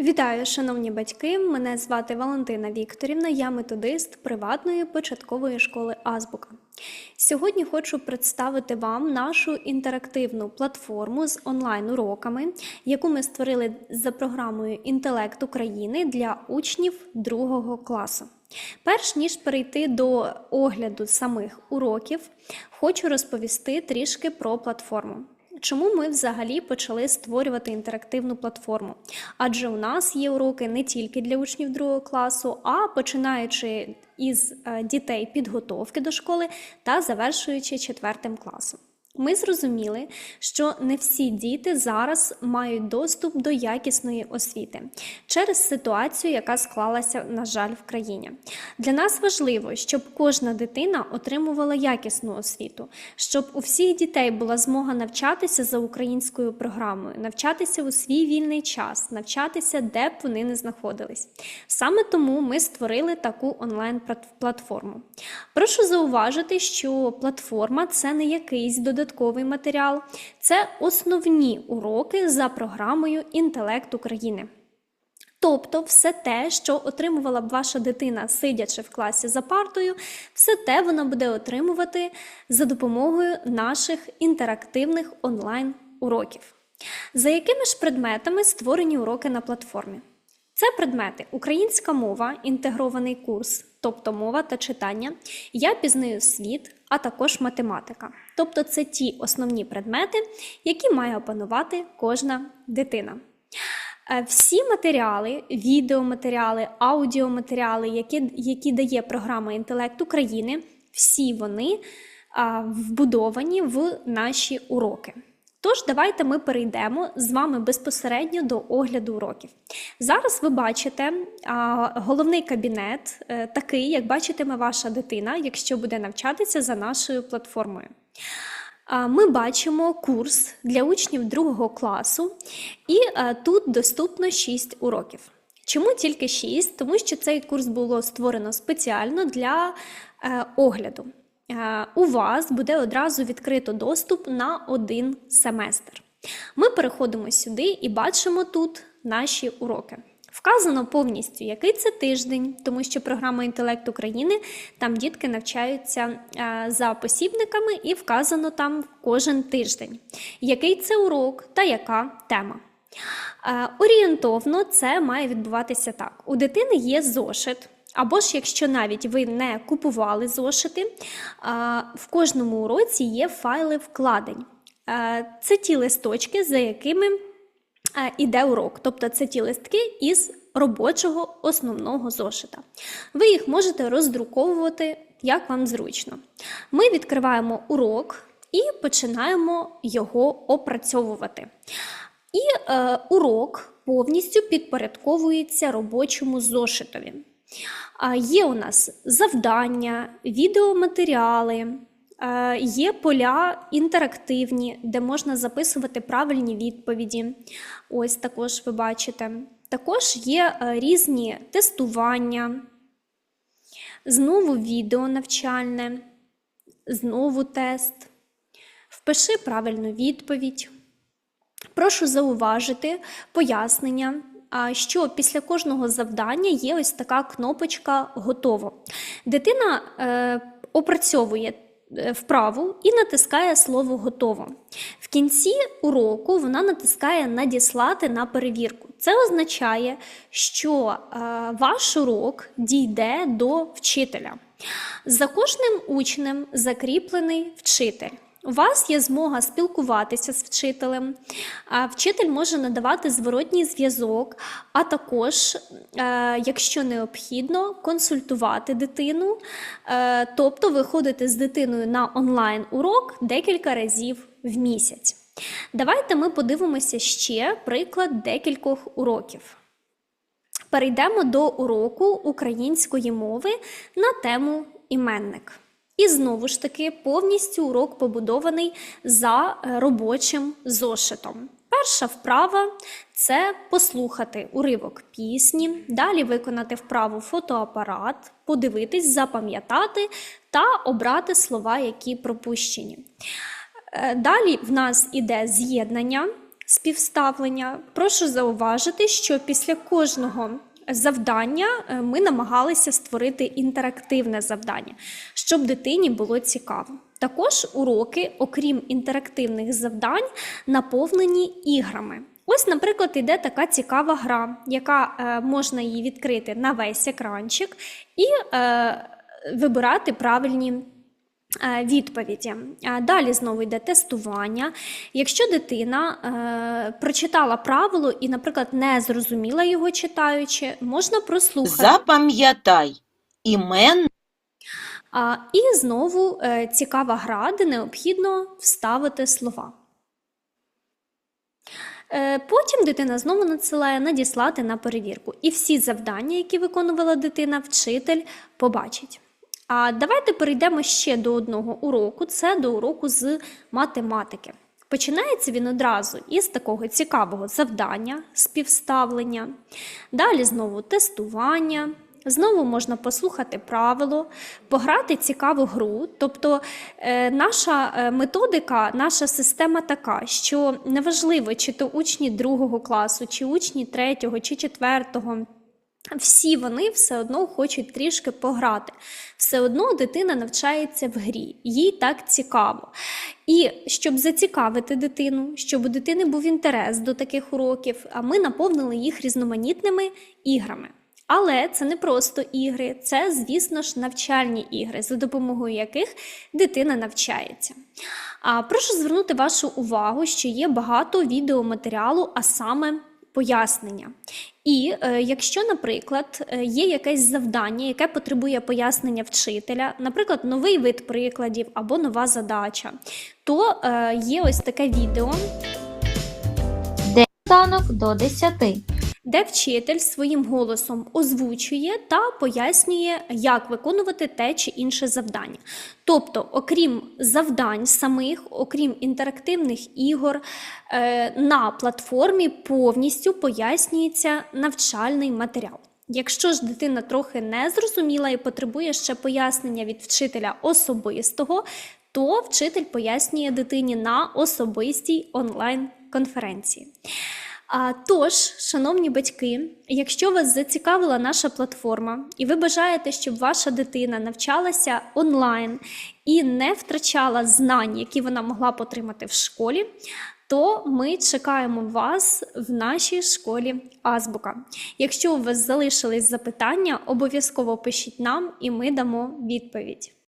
Вітаю, шановні батьки! Мене звати Валентина Вікторівна, я методист приватної початкової школи Азбука. Сьогодні хочу представити вам нашу інтерактивну платформу з онлайн-уроками, яку ми створили за програмою Інтелект України для учнів другого класу. Перш ніж перейти до огляду самих уроків, хочу розповісти трішки про платформу. Чому ми взагалі почали створювати інтерактивну платформу? Адже у нас є уроки не тільки для учнів другого класу, а починаючи із е, дітей підготовки до школи та завершуючи четвертим класом. Ми зрозуміли, що не всі діти зараз мають доступ до якісної освіти через ситуацію, яка склалася, на жаль, в країні. Для нас важливо, щоб кожна дитина отримувала якісну освіту, щоб у всіх дітей була змога навчатися за українською програмою, навчатися у свій вільний час, навчатися, де б вони не знаходились. Саме тому ми створили таку онлайн-платформу. Прошу зауважити, що платформа це не якийсь додатковий матеріал, це основні уроки за програмою Інтелект України. Тобто, все те, що отримувала б ваша дитина, сидячи в класі за партою, все те вона буде отримувати за допомогою наших інтерактивних онлайн-уроків. За якими ж предметами створені уроки на платформі? Це предмети українська мова, інтегрований курс, тобто мова та читання, я пізнаю світ, а також математика. Тобто це ті основні предмети, які має опанувати кожна дитина. Е, Всі матеріали, відеоматеріали, аудіоматеріали, які, які дає програма Інтелект України, всі вони вбудовані в наші уроки. Тож, давайте ми перейдемо з вами безпосередньо до огляду уроків. Зараз ви бачите а, головний кабінет, е, такий, як бачитиме ваша дитина, якщо буде навчатися за нашою платформою. А, Ми бачимо курс для учнів другого класу, і а, тут доступно 6 уроків. Чому тільки 6? Тому що цей курс було створено спеціально для е, огляду. Е, у вас буде одразу відкрито доступ на один семестр. Ми переходимо сюди і бачимо тут наші уроки. Вказано повністю, який це тиждень, тому що програма Інтелект України там дітки навчаються е, за посібниками, і вказано там кожен тиждень, який це урок та яка тема. Е, Орієнтовно це має відбуватися так: у дитини є зошит. Або ж, якщо навіть ви не купували зошити, в кожному уроці є файли вкладень. Це ті листочки, за якими іде урок. Тобто це ті листки із робочого основного зошита. Ви їх можете роздруковувати, як вам зручно. Ми відкриваємо урок і починаємо його опрацьовувати. І е, урок повністю підпорядковується робочому зошитові. Є у нас завдання, відеоматеріали, е, є поля інтерактивні, де можна записувати правильні відповіді. Ось також ви бачите. Також є е, різні тестування, знову відео навчальне, знову тест. Впиши правильну відповідь. Прошу зауважити пояснення що після кожного завдання є ось така кнопочка Готово. Дитина е, опрацьовує е, вправу і натискає слово готово. В кінці уроку вона натискає Надіслати на перевірку. Це означає, що е, ваш урок дійде до вчителя. За кожним учнем закріплений вчитель. У вас є змога спілкуватися з вчителем, вчитель може надавати зворотній зв'язок, а також, е, якщо необхідно, консультувати дитину, е, тобто виходити з дитиною на онлайн-урок декілька разів в місяць. Давайте ми подивимося ще приклад декількох уроків. Перейдемо до уроку української мови на тему іменник. І знову ж таки повністю урок побудований за е, робочим зошитом. Перша вправа це послухати уривок пісні, далі виконати вправу фотоапарат, подивитись, запам'ятати та обрати слова, які пропущені. Е, Далі в нас іде з'єднання, співставлення. Прошу зауважити, що після кожного завдання е, ми намагалися створити інтерактивне завдання, щоб дитині було цікаво. Також уроки, окрім інтерактивних завдань, наповнені іграми. Ось, наприклад, іде така цікава гра, яка е, можна її відкрити на весь екранчик і е, вибирати правильні. Е, Відповіді. Далі знову йде тестування. Якщо дитина е, прочитала правило і, наприклад, не зрозуміла його читаючи, можна прослухати. Запам'ятай імен А, і знову е, цікава гра, де необхідно вставити слова. Е, Потім дитина знову надсилає надіслати на перевірку. І всі завдання, які виконувала дитина, вчитель побачить. А давайте перейдемо ще до одного уроку це до уроку з математики. Починається він одразу із такого цікавого завдання, співставлення. Далі знову тестування. Знову можна послухати правило, пограти цікаву гру. Тобто е, наша е, методика, наша система така, що неважливо, чи то учні другого класу, чи учні третього, чи четвертого. Всі вони все одно хочуть трішки пограти. Все одно дитина навчається в грі, їй так цікаво. І щоб зацікавити дитину, щоб у дитини був інтерес до таких уроків, ми наповнили їх різноманітними іграми. Але це не просто ігри, це, звісно ж, навчальні ігри, за допомогою яких дитина навчається. А прошу звернути вашу увагу, що є багато відеоматеріалу, а саме пояснення. І е, якщо, наприклад, е, є якесь завдання, яке потребує пояснення вчителя, наприклад, новий вид прикладів або нова задача, то е, є ось таке відео, Танок до 10. Де вчитель своїм голосом озвучує та пояснює, як виконувати те чи інше завдання. Тобто, окрім завдань самих, окрім інтерактивних ігор, е, на платформі повністю пояснюється навчальний матеріал. Якщо ж дитина трохи не зрозуміла і потребує ще пояснення від вчителя особистого, то вчитель пояснює дитині на особистій онлайн-конференції. Тож, шановні батьки, якщо вас зацікавила наша платформа, і ви бажаєте, щоб ваша дитина навчалася онлайн і не втрачала знань, які вона могла б отримати в школі, то ми чекаємо вас в нашій школі Азбука. Якщо у вас залишились запитання, обов'язково пишіть нам і ми дамо відповідь.